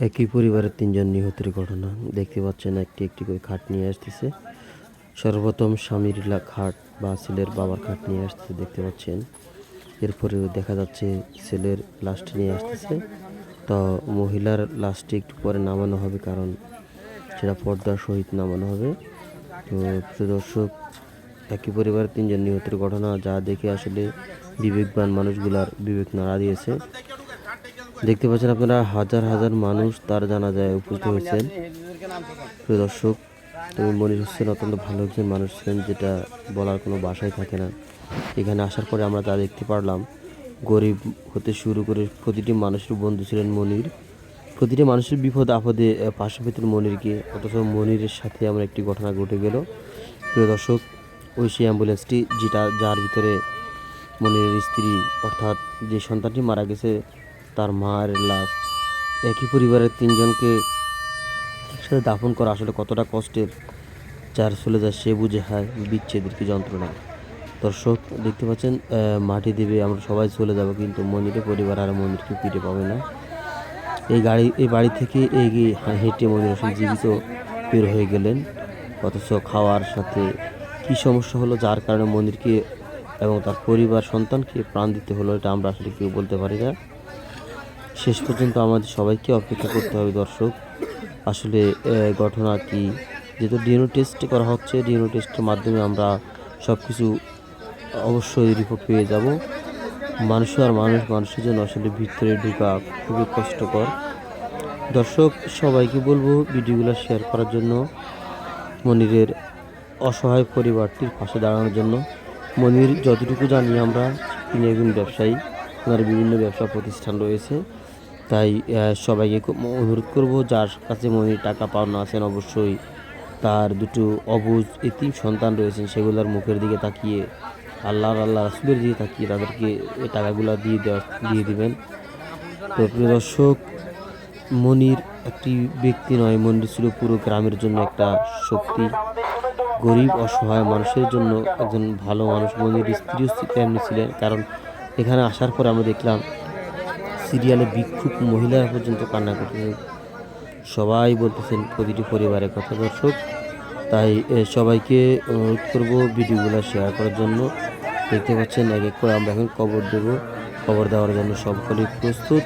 একই পরিবারের তিনজন নিহতের ঘটনা। দেখতে পাচ্ছেন, একটি একটি করে খাট নিয়ে আসতেছে। সর্বপ্রথম স্বামীর খাট বা ছেলের বাবার খাট নিয়ে আসতেছে, দেখতে পাচ্ছেন। এরপরে দেখা যাচ্ছে, ছেলের লাস্ট নিয়ে আসতেছে। তো মহিলার লাস্টে একটু পরে নামানো হবে, কারণ সেটা পর্দার সহিত নামানো হবে। তো প্রিয় দর্শক, একই পরিবারের তিনজন নিহতের ঘটনা, যা দেখে আসলে বিবেকবান মানুষগুলার বিবেক নাড়া দিয়েছে। দেখতে পাচ্ছেন আপনারা, হাজার হাজার মানুষ তার জানাজায় উপস্থিত হয়েছেন। প্রিয় দর্শক, তুমি মনির হোসেন অত্যন্ত ভালো একজন মানুষ ছিলেন, যেটা বলার কোনো ভাষাই থাকে না। এখানে আসার পরে আমরা তা দেখতে পারলাম। গরিব হতে শুরু করে প্রতিটি মানুষের বন্ধু ছিলেন মনির। প্রতিটি মানুষের বিপদ আপদে পাশে পেতেন মনিরকে, অথচ মনিরের সাথে আমার একটি ঘটনা ঘটে গেল। প্রিয় দর্শক, ওই সেই অ্যাম্বুলেন্সটি, যেটা যার ভিতরে মনিরের স্ত্রী, অর্থাৎ যে সন্তানটি মারা গেছে তার মায়ের লাশ। একই পরিবারের তিনজনকে একসাথে দাফন করা আসলে কতটা কষ্টের, যার চলে যায় সে বুঝে হয় বিচ্ছেদের কি যন্ত্রণা। দর্শক, দেখতে পাচ্ছেন মাটি দেবে আমরা সবাই চলে যাব, কিন্তু মন্দিরের পরিবার আর মনিরকে ফিরে পাবে না। এই গাড়ি, এই বাড়ি থেকে এগিয়ে হেঁটে মনির হোসেন জীবিত বের হয়ে গেলেন। অথচ খাওয়ার সাথে কি সমস্যা হলো, যার কারণে মন্দিরকে এবং তার পরিবার সন্তানকে প্রাণ দিতে হলো, এটা আমরা আসলে কেউ বলতে পারি না। শেষ পর্যন্ত আমাদের সবাইকে অপেক্ষা করতে হবে, দর্শক। আসলে ঘটনা কি? যেহেতু ডিএনও টেস্ট করা হচ্ছে ডিএনও টেস্টের মাধ্যমে আমরা সব কিছু অবশ্যই রিপোর্ট পেয়ে যাব। মানুষ আর মানুষ, মানুষের জন্য আসলে ভিতরে ঢোকা খুবই কষ্টকর। দর্শক, সবাইকে বলব, ভিডিওগুলো শেয়ার করার জন্য, মনিরের অসহায় পরিবারটির পাশে দাঁড়ানোর জন্য। মনির, যতটুকু জানি আমরা, তিনি একজন ব্যবসায়ী। ওনার বিভিন্ন ব্যবসা প্রতিষ্ঠান রয়েছে। তাই সবাইকে অনুরোধ করব, যার কাছে মনির টাকা পাওনা আছেন অবশ্যই তার দুটো অবুজ এতিম সন্তান রয়েছেন, সেগুলোর মুখের দিকে তাকিয়ে, আল্লাহর আল্লাহ রাসুলের দিকে তাকিয়ে তাদেরকে এই টাকাগুলো দিয়ে দেওয়া, দিয়ে দিবেন। তো প্রিয় দর্শক, মনির একটি ব্যক্তি নয়, মনির ছিল পুরো গ্রামের জন্য একটা শক্তি। গরিব, অসহায় মানুষের জন্য একজন ভালো মানুষ। মনির স্ত্রীও তেমনি ছিলেন, কারণ এখানে আসার পর আমরা দেখলাম সিরিয়ালে ভিক্ষুক মহিলারা পর্যন্ত কান্না করতেছেন সবাই বলতেছেন, প্রতিটি পরিবারের কথা দর্শক। তাই সবাইকে অনুরোধ করব ভিডিওগুলো শেয়ার করার জন্য। দেখতে পাচ্ছেন, এক এক করে আমরা এখন কবর দেব। কবর দেওয়ার জন্য সকলেই প্রস্তুত।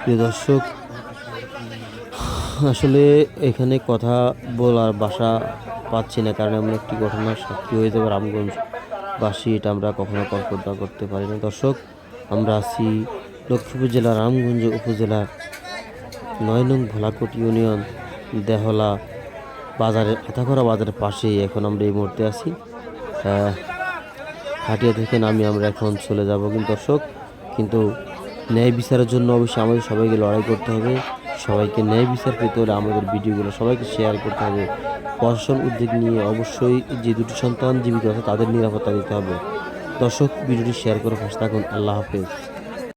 প্রিয় দর্শক, আসলে এখানে কথা বলার বাসা পাচ্ছি না, কারণ এমন একটি ঘটনার সাক্ষী হয়ে যাবে রামগঞ্জ বাসী এটা আমরা কখনো কল্পনা করতে পারি না। দর্শক, আমরা আছি লক্ষ্মীপুর জেলার রামগঞ্জ উপজেলার নয় নং ভোলাকোট ইউনিয়ন দেহলা বাজারের আতাখরা বাজারের পাশেই এখন আমরা এই মুহূর্তে আছি। হাটিয়া থেকে নামি আমরা এখন চলে যাব কিন্তু দর্শক, কিন্তু ন্যায় বিচারের জন্য অবশ্যই আমাদের সবাইকে লড়াই করতে হবে। সবাইকে ন্যায় বিচার পেতে হলে আমাদের ভিডিওগুলো সবাইকে শেয়ার করতে হবে। প্রশাসন উদ্যোগ নিয়ে অবশ্যই যে দুটি সন্তান জীবিত আছে তাদের নিরাপত্তা দিতে হবে। দর্শক, ভিডিওটি শেয়ার করে পাশে থাকুন। আল্লাহ হাফেজ।